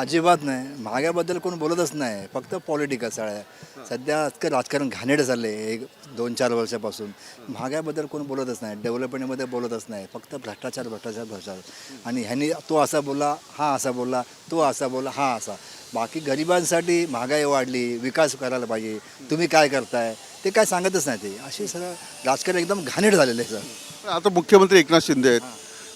अजिबात नाही. महागाबद्दल कोण बोलतच नाही. फक्त पॉलिटिकल आहे. सध्या इतकं राजकारण घाणेरडं चाललं आहे एक दोन चार वर्षापासून. महागाबद्दल कोण बोलतच नाही. डेव्हलपमेंटमध्ये बोलतच नाही. फक्त भ्रष्टाचार भ्रष्टाचार भ्रष्टाचार. आणि ह्यांनी तो असा बोलला हा असा बोलला तो असा बोलला हा असा. बाकी गरिबांसाठी महागाई वाढली. विकास करायला पाहिजे. तुम्ही काय करताय? ते काय सांगतच नाही ते. असे सगळं राजकारण एकदम घाणेर झालेलं आहे सर. आता मुख्यमंत्री एकनाथ शिंदे आहेत.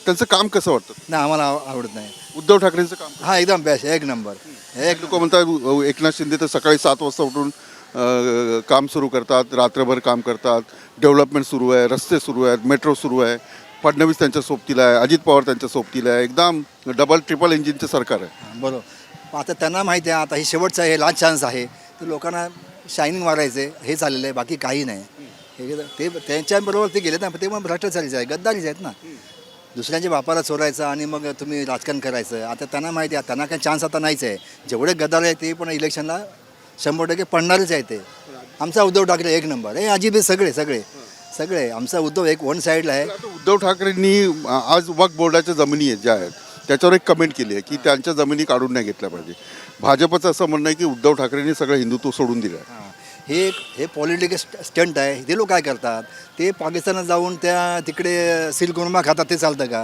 त्यांचं काम कसं वाटतं? नाही आम्हाला आव- आवडत नाही. उद्धव ठाकरेंचं काम हा एकदम बेस्ट एक नंबर. एक लोक म्हणतात एकनाथ शिंदे तर सकाळी सात वाजता उठून अ, काम सुरू करतात रात्रभर काम करतात. डेव्हलपमेंट सुरू आहे रस्ते सुरू आहेत मेट्रो सुरू आहे. फडणवीस त्यांच्या सोबतीला आहे अजित पवार त्यांच्या सोबतीला आहे. एकदम डबल ट्रिपल इंजिनचं सरकार आहे. बरोबर. आता त्यांना माहिती आहे आता हे शेवटचं आहे लास्ट चान्स आहे. ते लोकांना शायनिंग मारायचे हे चाललेलं आहे बाकी काही नाही. हे ते त्यांच्याबरोबर ते गेले ना ते पण भ्रष्टाचारीचे आहे गद्दारीचे आहेत ना. दुसऱ्यांच्या बापाला चोरायचं आणि मग तुम्ही राजकारण करायचं. आता त्यांना माहिती आहे त्यांना काही चान्स आता नाहीच आहे. जेवढे गदार आहे ते पण इलेक्शनला शंभर टक्के पडणारच आहे ते. आमचा उद्धव ठाकरे एक नंबर. हे अजिबे सगळे सगळे सगळे. आमचा उद्धव एक वन साईडला आहे. उद्धव ठाकरेंनी आज वक्फ बोर्डाच्या जमिनी आहेत ज्या आहेत त्याच्यावर एक कमेंट केली आहे की त्यांच्या जमिनी काढून नाही घेतल्या पाहिजे. भाजपचं असं म्हणणं आहे की उद्धव ठाकरेंनी सगळं हिंदुत्व सोडून दिलं आहे. हे एक हे पॉलिटिकल स्टंट आहे. ते लोक काय करतात? ते पाकिस्तानात जाऊन त्या तिकडे सिलकुर्मा खातात. ते चालतं का?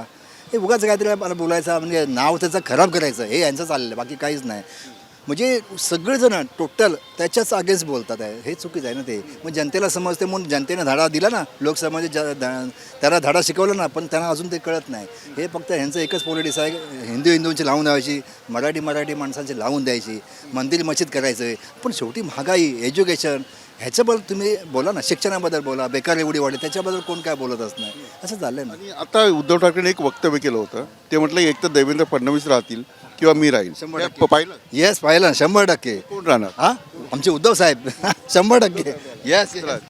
हे उगाच काहीतरी मला बोलायचं म्हणजे नाव त्याचं खराब करायचं. हे यांचं चाललं आहे बाकी काहीच नाही. म्हणजे सगळेजण टोटल त्याच्याच अगेन्स्ट बोलतात आहे. हे चुकीचं आहे ना ते. मग जनतेला समजते म्हणून जनतेने धडा दिला ना लोकसभेमध्ये त्याला धडा शिकवला ना पण त्यांना अजून ते कळत नाही. हे फक्त ह्यांचं एकच पॉलिटिक्स आहे हिंदू हिंदूंची लावून द्यायची मराठी मराठी माणसांची लावून द्यायची मंदिर मशीद करायचं पण शेवटी महागाई एज्युकेशन ह्याच्याबद्दल तुम्ही बोला ना शिक्षणाबद्दल बोला बेकार एवढी वाढली त्याच्याबद्दल कोण काय बोलतच नाही असं झालं ना. आणि आता उद्धव ठाकरेंनी एक वक्तव्य केलं होतं. ते म्हटलं एक तर देवेंद्र फडणवीस राहतील किंवा मी राहील. शंभर टक्के. पाहिलं? येस पाहिलं ना शंभर टक्के. कोण राहणार? हा? आमचे उद्धव साहेब. शंभर टक्के. येस